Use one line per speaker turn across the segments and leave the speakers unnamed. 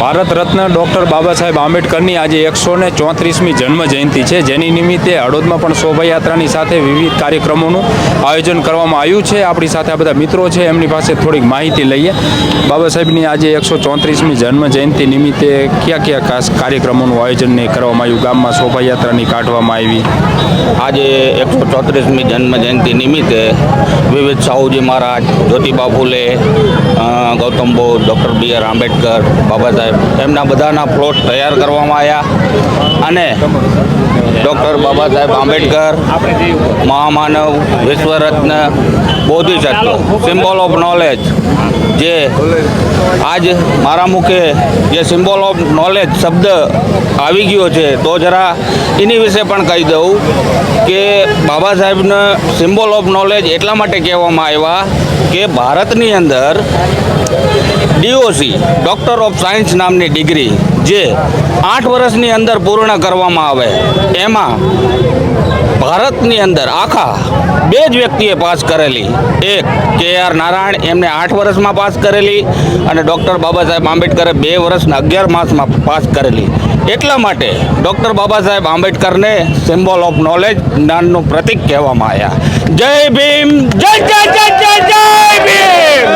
Bharat Ratna doctor Baba સાહેબ આંબેડકરની આજે એકસો ને ચોત્રીસમી જન્મ જયંતિ છે. જેની નિમિત્તે હળોદમાં પણ શોભાયાત્રાની સાથે વિવિધ કાર્યક્રમોનું આયોજન કરવામાં આવ્યું છે. આપણી સાથે આ બધા મિત્રો છે. એમની પાસે થોડીક માહિતી લઈએ. બાબા સાહેબની આજે એકસો ચોત્રીસમી જન્મ જયંતિ નિમિત્તે કયા કયા ખાસ કાર્યક્રમોનું આયોજન કરવામાં આવ્યું? ગામમાં શોભાયાત્રાની કાઢવામાં આવી.
આજે એકસો ચોત્રીસમી જન્મ જયંતિ નિમિત્તે વિવિધ Shahuji Maharaj, Jyotiba Phule Gautam Buddha, doctor B R Ambedkar Baba Saheb એમના બધાના પ્લોટ તૈયાર કરવામાં આવ્યા. અને ડૉક્ટર બાબા સાહેબ આંબેડકર, મહામાનવ, વિશ્વરત્ન, બોધિસત્વ સિમ્બોલ ઓફ નોલેજ જે આજ મારા મુખે જે સિમ્બોલ ઓફ નોલેજ શબ્દ આવી ગયો છે, તો જરા એની વિશે પણ કહી દઉં કે બાબા સાહેબને સિમ્બોલ ઓફ નોલેજ એટલા માટે કહેવામાં આવ્યા કે ભારતની અંદર ડીઓસી ડૉક્ટર ઓફ સાયન્સ નામની ડિગ્રી જે આઠ વર્ષની અંદર પૂર્ણ કરવામાં આવે, એમાં ભારતની અંદર આખા બે જ વ્યક્તિએ પાસ કરેલી. એક કે આર નારાયણ, એમને આઠ વર્ષમાં પાસ કરેલી અને ડૉક્ટર બાબા સાહેબ આંબેડકરે બે વર્ષના અગિયાર માસમાં પાસ કરેલી. એટલા માટે ડૉક્ટર બાબા સાહેબ આંબેડકરને સિમ્બોલ ઓફ નોલેજ જ્ઞાનનું પ્રતીક કહેવામાં આવ્યા. જય ભીમ, જય જય જય જય જય ભીમ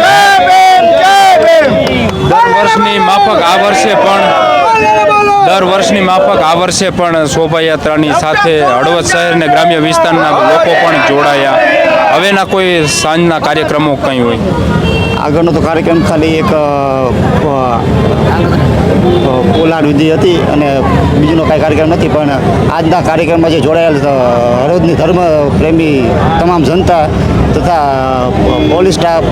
દર વર્ષની માફક આ વર્ષે પણ દર વર્ષની માફક આ વર્ષે પણ શોભાયાત્રાની સાથે હળવદ શહેર અને ગ્રામ્ય વિસ્તારના લોકો પણ જોડાયા. હવેના કોઈ સાંજના કાર્યક્રમો કંઈ હોય?
આગળનો તો કાર્યક્રમ ખાલી એક પોલાડ વિધિ હતી અને બીજુનો કાંઈ કાર્યક્રમ નથી, પણ આજના કાર્યક્રમમાં જે જોડાયેલ હરોજની ધર્મ પ્રેમી તમામ જનતા તથા પોલીસ સ્ટાફ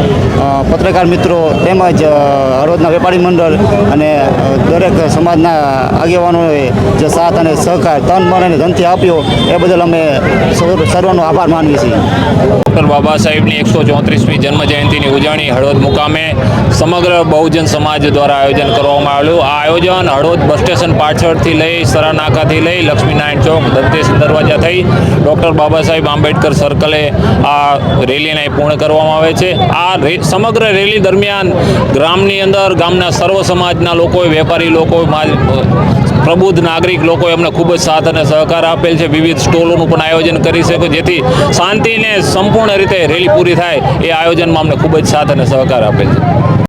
પત્રકાર મિત્રો તેમજ હરોજના વેપારી મંડળ અને દરેક સમાજના આગેવાનોએ જે સાથ અને સહકાર, તન, મન અને ધનથી આપ્યો, એ બદલ અમે સર્વનો આભાર માનીએ છીએ.
ડૉક્ટર બાબા સાહેબની એકસો ચોત્રીસમી જન્મ જયંતિની ઉજવણી હળવદ મુકામે સમગ્ર બહુજન સમાજ દ્વારા આયોજન કરવામાં આવેલું આ આયોજન હળવદ બસ સ્ટેશન પાછળથી લઈ સરાનાકાથી લઈ લક્ષ્મીનારાયણ ચોક દંતેશ દરવાજા થઈ ડૉક્ટર બાબા સાહેબ આંબેડકર સર્કલે આ રેલીને પૂર્ણ કરવામાં આવે છે. આ સમગ્ર રેલી દરમિયાન ગ્રામની અંદર ગામના સર્વ સમાજના લોકોએ, વેપારી લોકો પ્રબુદ્ધ નાગરિક લોકો એમને ખૂબ જ સાથ અને સહકાર આપેલ છે. વિવિધ સ્ટોલોનું પણ આયોજન કરી શકે. જેથી શાંતિને સંપૂર્ણ રીતે રેલી પૂરી થાય એ આયોજનમાં અમને ખૂબ જ સાથ અને સહકાર આપે છે.